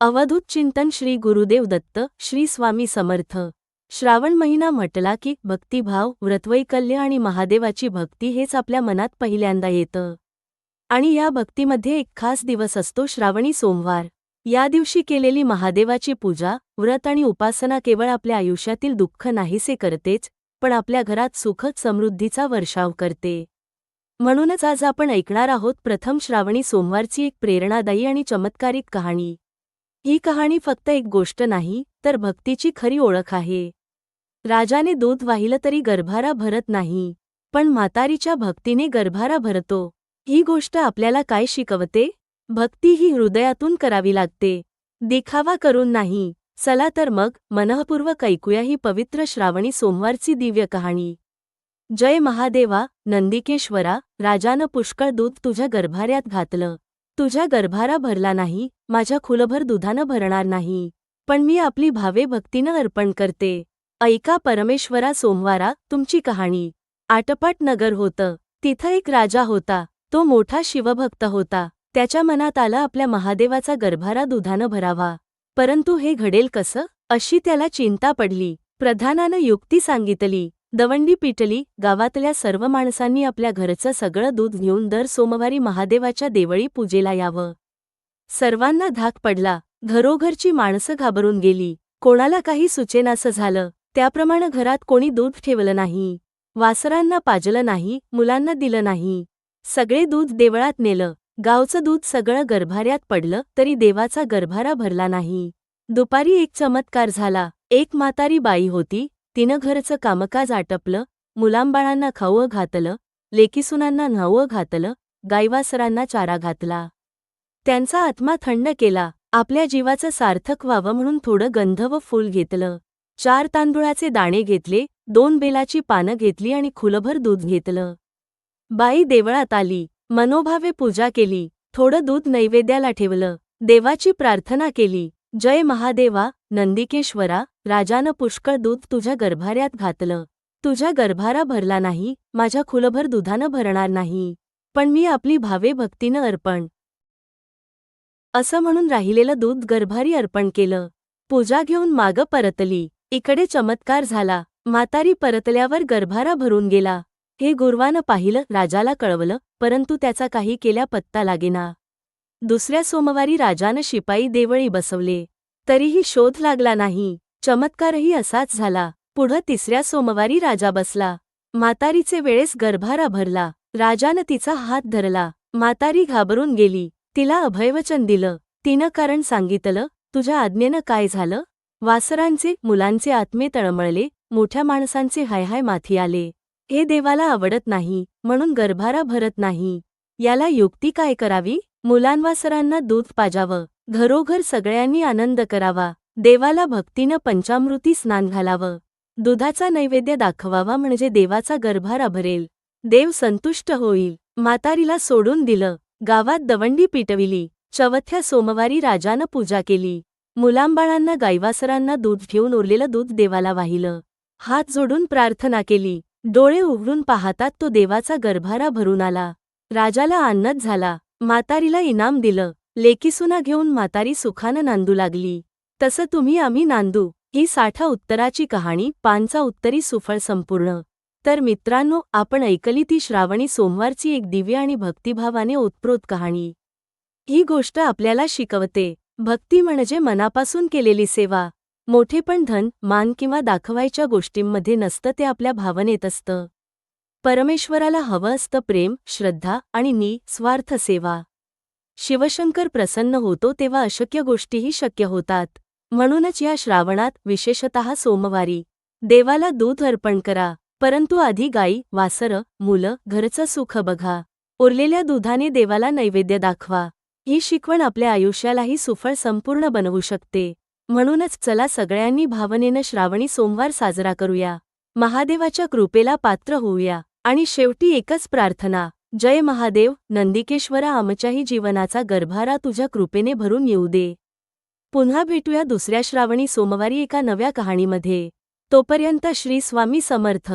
अवधूत चिंतन श्री गुरुदेव दत्त श्री स्वामी समर्थ. श्रावण महिना म्हटला की भक्तिभाव व्रतवैकल्य आणि महादेवाची भक्ती हेच आपल्या मनात पहिल्यांदा येतं. आणि या भक्तीमध्ये एक खास दिवस असतो श्रावणी सोमवार. या दिवशी केलेली महादेवाची पूजा व्रत आणि उपासना केवळ आपल्या आयुष्यातील दुःख नाहीसे करतेच पण आपल्या घरात सुखद समृद्धीचा वर्षाव करते. म्हणूनच आज आपण ऐकणार आहोत प्रथम श्रावणी सोमवारची एक प्रेरणादायी आणि चमत्कारिक कहाणी. ही कहाणी फक्त एक गोष्ट नाही तर भक्तीची खरी ओळख आहे. राजाने दूध वाहिलं तरी गर्भारा भरत नाही पण म्हातारीच्या भक्तीने गर्भारा भरतो. ही गोष्ट आपल्याला काय शिकवते? भक्ती ही हृदयातून करावी लागते. दिखावा करून नाही चला तर मग मनःपूर्वक ऐकूया ही पवित्र श्रावणी सोमवारची दिव्य कहाणी. जय महादेवा नंदिकेश्वरा राजानं पुष्कळ दूध तुझ्या गर्भाऱ्यात घातलं. तुझ्या गर्भारा भरला नाही माझ्या खुलभर दुधानं भरणार नाही पण मी आपली भावे भक्तीनं अर्पण करते. ऐका परमेश्वरा सोमवारा तुमची कहाणी. आटपाट नगर होतं. तिथं एक राजा होता. तो मोठा शिवभक्त होता. त्याच्या मनात आलं आपल्या महादेवाचा गर्भारा दुधानं भरावा. परंतु हे घडेल कसं? अशी त्याला चिंता पडली. प्रधानानं युक्ती सांगितली. दवंडी पिटली गावातल्या सर्व माणसांनी आपल्या घरचं सगळं दूध घेऊन दर सोमवारी महादेवाच्या देवळी पूजेला यावं. सर्वांना धाक पडला घरोघरची माणसं घाबरून गेली कोणाला काही सुचेनासं झालं त्याप्रमाणे घरात कोणी दूध ठेवलं नाही वासरांना पाजलं नाही मुलांना दिलं नाही. सगळे दूध देवळात नेलं गावचं दूध सगळं गर्भाऱ्यात पडलं तरी देवाचा गर्भारा भरला नाही. दुपारी एक चमत्कार झाला एक म्हातारी बाई होती तिनं घरचं कामकाज आटपलं मुलांबाळांना खाऊ घातलं लेकीसुनांना न्हावं घातलं गायवासरांना चारा घातला. त्यांचा आत्मा थंड केला आपल्या जीवाचं सार्थक व्हावं म्हणून थोडं गंध व फूल घेतलं. चार तांदुळाचे दाणे घेतले दोन बेलाची पानं घेतली आणि खुलभर दूध घेतलं. बाई देवळात आली मनोभावे पूजा केली थोडं दूध नैवेद्याला ठेवलं देवाची प्रार्थना केली जय महादेवा नंदिकेश्वरा राजानं पुष्कळ दूध तुझ्या गर्भाऱ्यात घातलं. तुझ्या गर्भारा भरला नाही माझ्या खुलभर दुधानं भरणार नाही. पण मी आपली भावे भक्तीनं अर्पण. असं म्हणून राहिलेलं दूध गर्भारी अर्पण केलं. पूजा घेऊन मागं परतली. इकडे चमत्कार झाला. म्हातारी परतल्यावर गर्भारा भरून गेला. हे गुरवानं पाहिलं राजाला कळवलं परंतु त्याचा काही केल्या पत्ता लागेना. दुसऱ्या सोमवारी राजानं शिपाई देवळी बसवले. तरीही शोध लागला नाही. चमत्कारही असाच झाला. पुढं तिसऱ्या सोमवारी राजा बसला. म्हातारीचे वेळेस गर्भारा भरला. राजानं तिचा हात धरला. म्हातारी घाबरून गेली. तिला अभयवचन दिलं. तिनं कारण सांगितलं तुझ्या आज्ञेनं काय झालं? वासरांचे मुलांचे आत्मे तळमळले मोठ्या माणसांचे हायहाय माथी आले. हे देवाला आवडत नाही म्हणून गर्भारा भरत नाही. याला युक्ती काय करावी? मुलांवासरांना दूध पाजावं. घरोघर सगळ्यांनी आनंद करावा. देवाला भक्तीनं पंचामृती स्नान घालावं. दुधाचा नैवेद्य दाखवावा म्हणजे देवाचा गर्भारा भरेल देव संतुष्ट होईल. म्हातारीला सोडून दिलं. गावात दवंडी पिटविली. चवथ्या सोमवारी राजानं पूजा केली. मुलांबाळांना गायवासरांना दूध ठेवून उरलेलं दूध देवाला वाहिलं. हात जोडून प्रार्थना केली. डोळे उघडून पाहतात तो देवाचा गर्भारा भरून आला. राजाला आनंद झाला. म्हातारीला इनाम दिलं. लेकीसुना घेऊन म्हातारी सुखानं नांदू लागली. तसं तुम्ही आम्ही नांदू. ही साठा उत्तराची कहाणी पानचा उत्तरी सुफळ संपूर्ण. तर मित्रांनो आपण ऐकली ती श्रावणी सोमवारची एक दिव्य आणि भक्तिभावाने ओतप्रोत कहाणी. ही गोष्ट आपल्याला शिकवते. भक्ती म्हणजे मनापासून केलेली सेवा. मोठेपण धन मान किंवा दाखवायच्या गोष्टींमध्ये नसतं ते आपल्या भावनेत असतं. परमेश्वराला हवं असतं प्रेम श्रद्धा आणि नि स्वार्थ सेवा. शिवशंकर प्रसन्न होतो तेव्हा अशक्य गोष्टीही शक्य होतात. म्हणूनच या श्रावणात विशेषतः सोमवारी. देवाला दूध अर्पण करा परंतु आधी गाई वासरं मुलं घरचं सुख बघा. उरलेल्या दुधाने देवाला नैवेद्य दाखवा. ही शिकवण आपल्या आयुष्यालाही सुफळ संपूर्ण बनवू शकते. म्हणूनच चला सगळ्यांनी भावनेनं श्रावणी सोमवार साजरा करूया. महादेवाच्या कृपेला पात्र होऊया. आणि शेवटी एकच प्रार्थना जय महादेव नंदिकेश्वरा आमच्याही जीवनाचा गर्भारा तुझ्या कृपेने भरून येऊ दे. पुन्हा भेटूया दुसऱ्या श्रावणी सोमवारी एका नव्या कहाणीमध्ये. तोपर्यंत श्री स्वामी समर्थ.